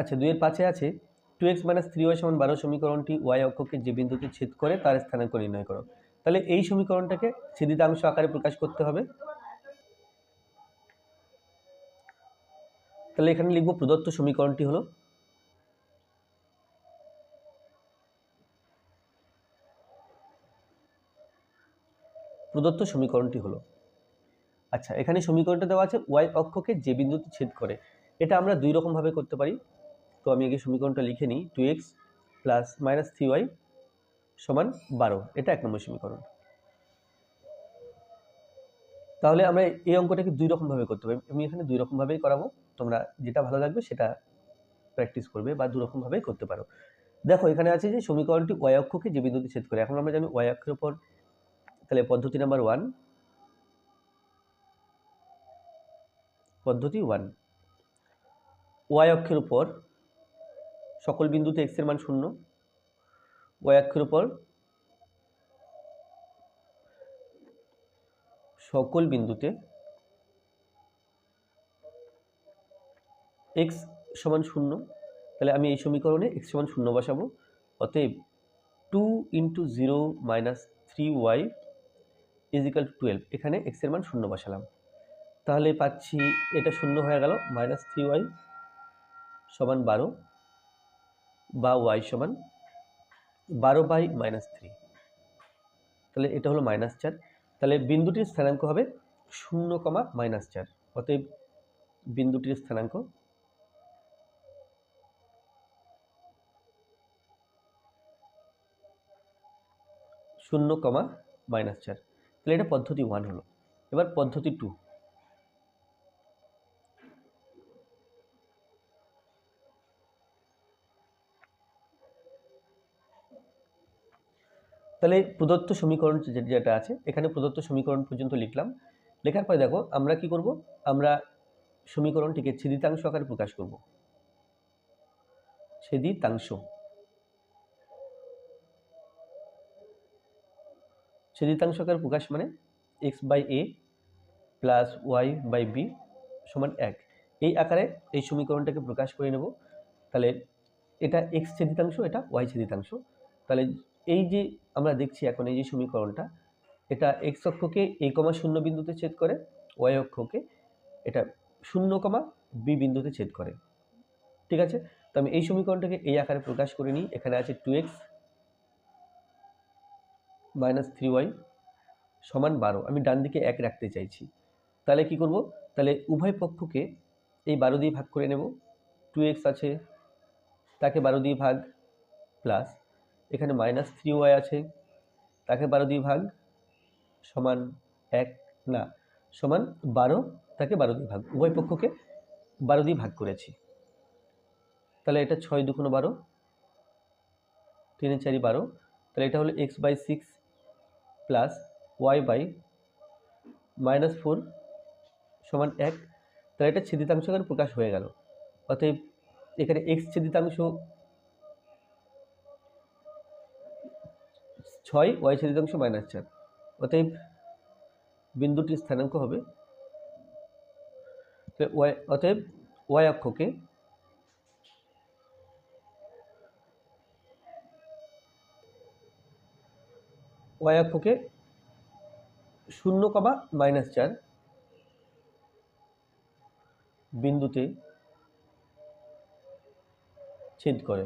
আচ্ছা দুইয়ের পাঁচে আছে two x minus three y সমান বারো সমীকরণটি ওয়াই অক্ষকে যে বিন্দুতে ছেদ করে তার স্থানাঙ্ক নির্ণয় করো। তাহলে এই সমীকরণটাকে ছেদিতাংশ আকারে প্রকাশ করতে হবে। তাহলে এখানে লিখব প্রদত্ত সমীকরণটি হলো প্রদত্ত সমীকরণটি হলো। আচ্ছা এখানে সমীকরণটা দেওয়া আছে ওয়াই অক্ষকে যে বিন্দুতে ছেদ করে। এটা আমরা দুই রকমভাবে করতে পারি। তো আমি আগে সমীকরণটা লিখে নিই। Two x plus minus three y সমান বারো। এটা এক নম্বর সমীকরণ। তাহলে আমরা এই অঙ্কটাকে দুই রকমভাবে করতে পারি। আমি এখানে দুই রকমভাবেই করাবো। তোমরা যেটা ভালো লাগবে সেটা প্র্যাকটিস করবে বা দু রকমভাবেই করতে পারো। দেখো, এখানে আছে যে সমীকরণটি ওয়াই অক্ষকে যে বিন্দুতে ছেদ করে। এখন আমরা জানি ওয়াই অক্ষের উপর তাহলে পদ্ধতি নাম্বার ওয়ান পদ্ধতি ওয়ান ওয়াই অক্ষের উপর সকল বিন্দুতে এক্সের মান শূন্য ওয়াই অক্ষের উপর সকল বিন্দুতে এক্স সমান শূন্য, তাহলে আমি এই সমীকরণে এক্স সমান শূন্য বসাবো। অতএব two into zero minus three y is equal to twelve এখানে এক্সের মান শূন্য বসালাম। তাহলে পাচ্ছি, এটা শূন্য হয়ে গেল মাইনাস থ্রি ওয়াই সমান বারো বা ওয়াই সমান বারো বাই মাইনাস থ্রি। তাহলে এটা হলো মাইনাস চার। তাহলে বিন্দুটির স্থানাঙ্ক হবে শূন্য কমা মাইনাস চার। অতএব বিন্দুটির স্থানাঙ্ক শূন্য কমা মাইনাস চার। তাহলে এটা পদ্ধতি ওয়ান হলো। এবার পদ্ধতি টু তাহলে প্রদত্ত সমীকরণ যেটা আছে, এখানে প্রদত্ত সমীকরণ পর্যন্ত লিখলাম। লেখার পরে দেখো, আমরা কি করব? আমরা সমীকরণটিকে ছেদিতাংশ আকারে প্রকাশ করব। ছেদিতাংশ। ছেদিতাংশ আকারে প্রকাশ মানে x by a plus y by b সমান এক। এই আকারে এই সমীকরণটাকে প্রকাশ করে নেব। তাহলে এটা এক্স ছেদিতাংশ, এটা ওয়াই ছেদিতাংশ। তাহলে এই যে আমরা দেখছি এখন এই যে সমীকরণটা, এটা এক্স অক্ষকে এ কমা শূন্য বিন্দুতে ছেদ করে ওয়াই অক্ষকে এটা শূন্য কমা বি বিন্দুতে ছেদ করে। ঠিক আছে? তো আমি এই সমীকরণটাকে এই আকারে প্রকাশ করে নিই। এখানে আছে two x minus three y সমান বারো। আমি ডান দিকে এক রাখতে চাইছি। তাহলে কি করব? তাহলে উভয় পক্ষকে এই বারো দিয়ে ভাগ করে নেব। টু এক্স আছে, তাকে বারো দিয়ে ভাগ প্লাস এখানে মাইনাস থ্রি ওয়াই আছে। তাকে বারো দিয়ে ভাগ সমান এক, না, সমান বারো, তাকে বারো দিয়ে ভাগ। উভয় পক্ষকে বারো দিয়ে ভাগ করেছি। তাহলে এটা ছয় দুগুণ বারো, তিনে চারি বারো, তাহলে এটা হলো x by six plus y by minus four সমান এক। তাহলে এটা ছেদিতাংশ আকারে প্রকাশ হয়ে গেল। অতএব এখানে এক্স ছেদিতাংশ ছয় ওয়াই ছেদিতাংশ মাইনাস চার। অতএব বিন্দুটির স্থানাঙ্ক হবে ওয়াই অতএব ওয়াই অক্ষকে ওয়াই অক্ষকে শূন্য কমা মাইনাস চার বিন্দুতে ছেদ করে।